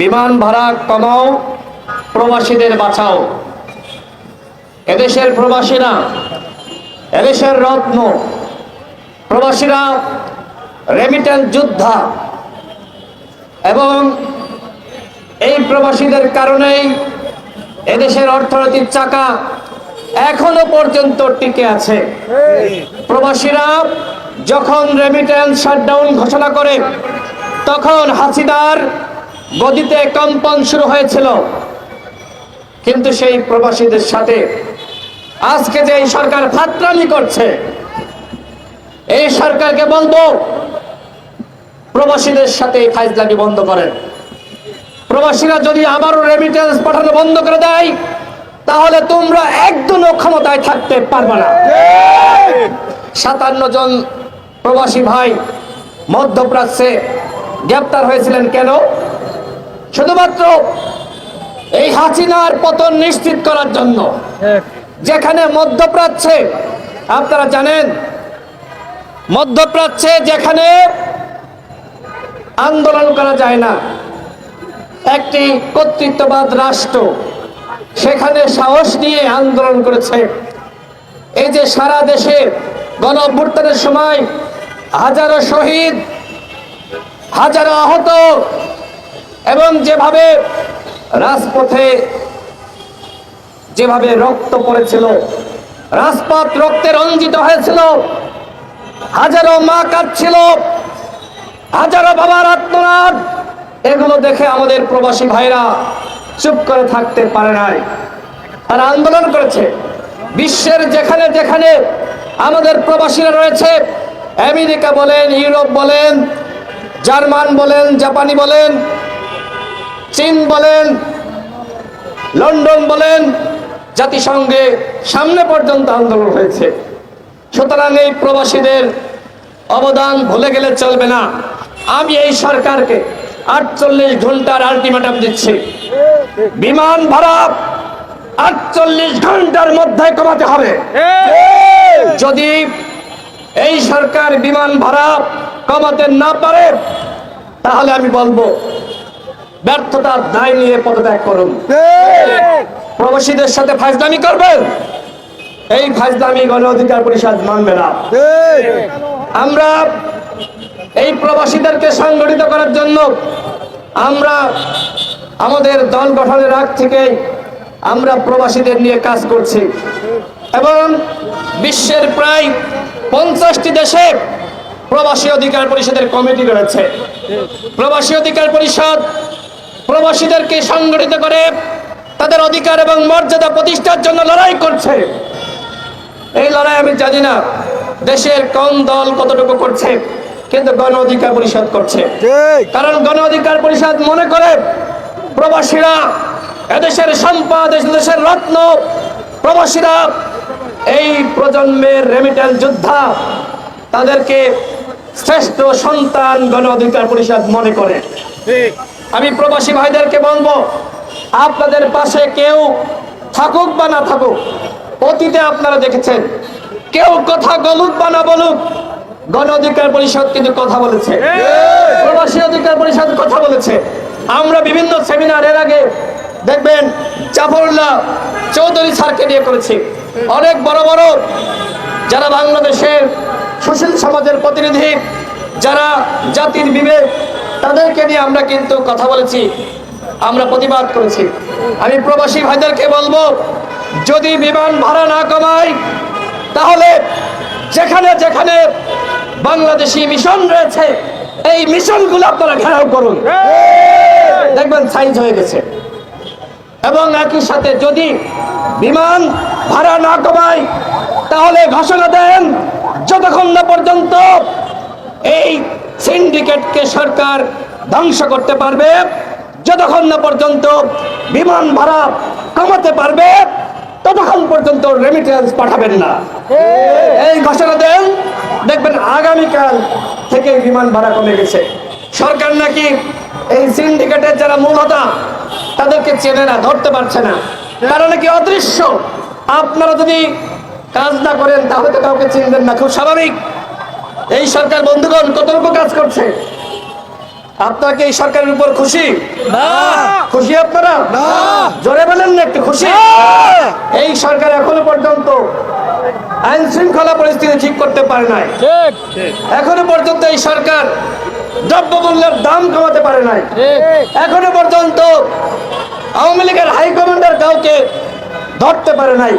বিমান ভাড়া কমাও, প্রবাসীদের বাঁচাও। এদেশের প্রবাসীরা, এদেশের রত্ন, প্রবাসীরা রেমিটেন্স যোদ্ধা এবং এই প্রবাসীদের কারণেই এদেশের অর্থনৈতিক চাকা এখনও পর্যন্ত টিকে আছে। প্রবাসীরা যখন রেমিটেন্স শাটডাউন ঘোষণা করে, তখন হাসিনার গদিতে কম্পন শুরু হয়েছিল। কিন্তু সেই প্রবাসীদের সাথে আজকে যে এই সরকার ফাত্রামি করছে, এই সরকারকে বলব, প্রবাসীদের সাথে এই ফাইজলামি বন্ধ করেন। প্রবাসীরা যদি আবারও রেমিটেন্স পাঠানো বন্ধ করে দেয়, তাহলে তোমরা একদিনও ক্ষমতায় থাকতে পারবে না। সাতান্ন জন প্রবাসী ভাই মধ্যপ্রাচ্যে গ্রেপ্তার হয়েছিলেন কেন? শুধুমাত্র এই হাসিনার পতন নিশ্চিত করার জন্য। যেখানে মধ্যপ্রাচ্যে আপনারা জানেন মধ্যপ্রাচ্যে যেখানে আন্দোলন করা যায় না একটি কর্তৃত্ববাদ রাষ্ট্র সেখানে সাহস নিয়ে আন্দোলন করেছে। এই যে সারা দেশে গণ অভ্যুত্থানের সময় হাজারো শহীদ হাজারো আহত এবং যেভাবে রাজপথে যেভাবে রক্ত পড়েছিল, রাজপথ রক্তে রঞ্জিত হয়েছিল, হাজারো মা কাঁদছিল, হাজারো বাবার আত্মনাদ, এগুলো দেখে আমাদের প্রবাসী ভাইরা চুপ করে থাকতে পারে নাই। তারা আন্দোলন করেছে। বিশ্বের যেখানে যেখানে আমাদের প্রবাসীরা রয়েছে, আমেরিকা বলেন, ইউরোপ বলেন, জার্মান বলেন, জাপানি বলেন চীন বলেন, লন্ডন বলেন, জাতিসংঘে সামনে পর্যন্ত আন্দোলন হয়েছে। সুতরাং এই প্রবাসীদের অবদান ভুলে গেলে চলবে না। আমি এই সরকারকে আটচল্লিশ ঘণ্টার আলটিমেটাম দিচ্ছি। বিমান ভাড়া আটচল্লিশ ঘণ্টার মধ্যে কমাতে হবে। যদি এই সরকার বিমান ভাড়া কমাতে না পারে, তাহলে আমি বলব ব্যর্থতার দায় নিয়ে পদত্যাগ করুন। প্রবাসীদের সাথে ফাজলামি করবেন? এই ফাজলামি গণ অধিকার পরিষদ মানবে না। আমরা এই প্রবাসীদেরকে সংগঠিত করার জন্য আমরা আমাদের দল গঠনের আগ থেকে আমরা প্রবাসীদের নিয়ে কাজ করছি। এবং বিশ্বের প্রায় পঞ্চাশটি দেশে প্রবাসী অধিকার পরিষদের কমিটি রয়েছে প্রবাসী অধিকার পরিষদ প্রবাসীদেরকে সংগঠিত করে তাদের অধিকার এবং মর্যাদা প্রতিষ্ঠার জন্য লড়াই করছে। এই লড়াই আমি জানি না দেশের কোন দল কতটুকু করছে কিন্তু গণ অধিকার পরিষদ করছে। কারণ গণ অধিকার পরিষদ মনে করে প্রবাসীরা এদেশের সম্পদ দেশের রত্ন প্রবাসীরা এই প্রজন্মের রেমিটেন্স যোদ্ধা তাদেরকে শ্রেষ্ঠ সন্তান গণ অধিকার পরিষদ মনে করে। আমি প্রবাসী ভাইদেরকে বলব, আপনাদের পাশে কেউ থাকুক বা না থাকুক, অতীতে আপনারা দেখেছেন, কেউ কথা বলুক বা না বলুক, গণ অধিকার পরিষদ কিন্তু কথা বলেছে। প্রবাসী অধিকার পরিষদ কথা বলেছে। আমরা বিভিন্ন সেমিনার এর আগে দেখবেন, জাফরুল্লাহ চৌধুরী স্যারকে নিয়ে করেছি। অনেক বড় বড় যারা বাংলাদেশের সুশীল সমাজের প্রতিনিধি, যারা জাতির বিবেক তাদেরকে নিয়ে আমরা কিন্তু কথা বলেছি, আমরা প্রতিবাদ করেছি। আমি প্রবাসী ভাইদেরকে বলব, যদি বিমান ভাড়া না কমাই তাহলে যেখানে যেখানে বাংলাদেশি মিশন রয়েছে, এই মিশনগুলো আপনারা ঘেরাও করুন। দেখবেন সাইজ হয়ে গেছে। এবং একই সাথে যদি বিমান ভাড়া না কমায়, তাহলে ঘোষণা দেন, যতক্ষণ না পর্যন্ত এই সিন্ডিকেটকে সরকার ধ্বংস করতে পারবে, যতক্ষণ না পর্যন্ত বিমান ভাড়া কমাতে পারবে, ততক্ষণ পর্যন্ত রেমিটেন্স পাঠাবেন না। এই ঘোষণা দেন, দেখবেন আগামীকাল থেকে বিমান ভাড়া কমে গেছে। সরকার নাকি এই সিন্ডিকেটের যারা মূলতা তাদেরকে চেনে না, ধরতে পারছে না। তারা নাকি অদৃশ্য। আপনারা যদি কাজ না করেন, তাহলে তো কাউকে চিনবেন না। খুব স্বাভাবিক। এই সরকার বন্ধুগণ কতটুকু কাজ করছে? আপনারা কি এই সরকারের উপর খুশি? খুশি আপনারা? না। জোরে বলেন না একটু খুশি। এই সরকার এখনও পর্যন্ত আইন শৃঙ্খলা পরিস্থিতি ঠিক করতে পারে নাই। এখনও পর্যন্ত এই সরকার দ্রব্যমূল্যের দাম কমাতে পারে নাই। এখনও পর্যন্ত আওয়ামী লীগের হাইকমান্ডার কাউকে ধরতে পারে নাই।